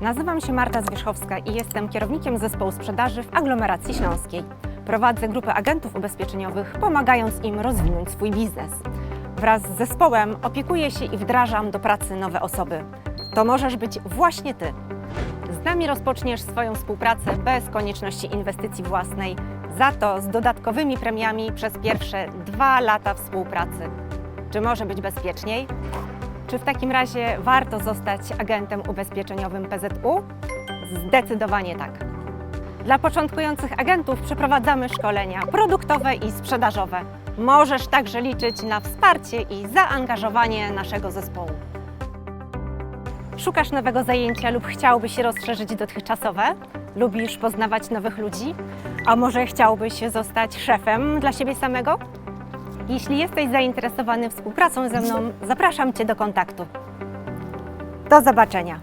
Nazywam się Marta Zwierzchowska i jestem kierownikiem zespołu sprzedaży w aglomeracji śląskiej. Prowadzę grupę agentów ubezpieczeniowych, pomagając im rozwinąć swój biznes. Wraz z zespołem opiekuję się i wdrażam do pracy nowe osoby. To możesz być właśnie Ty. Z nami rozpoczniesz swoją współpracę bez konieczności inwestycji własnej, za to z dodatkowymi premiami przez pierwsze dwa lata współpracy. Czy może być bezpieczniej? Czy w takim razie warto zostać agentem ubezpieczeniowym PZU? Zdecydowanie tak. Dla początkujących agentów przeprowadzamy szkolenia produktowe i sprzedażowe. Możesz także liczyć na wsparcie i zaangażowanie naszego zespołu. Szukasz nowego zajęcia lub chciałbyś rozszerzyć dotychczasowe? Lubisz poznawać nowych ludzi? A może chciałbyś zostać szefem dla siebie samego? Jeśli jesteś zainteresowany współpracą ze mną, zapraszam Cię do kontaktu. Do zobaczenia.